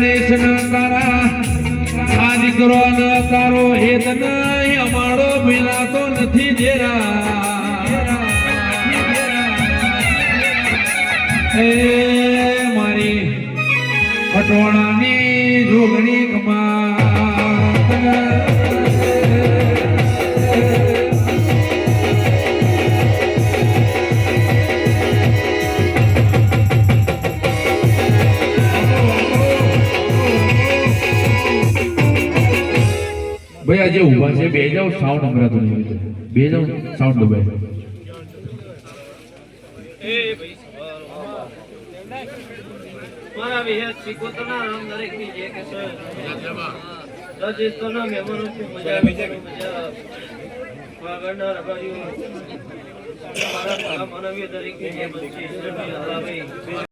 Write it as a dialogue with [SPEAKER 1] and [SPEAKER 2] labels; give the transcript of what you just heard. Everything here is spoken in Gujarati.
[SPEAKER 1] નરેશ નકારા આ દીકરો નકારો હેત નહીં અમારો મિલાતો નથી દેરા મારી પટોળાની જોગણી ભાઈ આજે ઊભા છે બે જાવ સાઉન્ડ સંભળાતું નહીં બે જાવ સાઉન્ડ દબાય
[SPEAKER 2] મારા વિહેત શીખોતરના નામ દરેકની જે કે છે. રાજસ્થાનના મહેમાનો ખૂબ મજા મજા. મારા જે છે, ભાઈ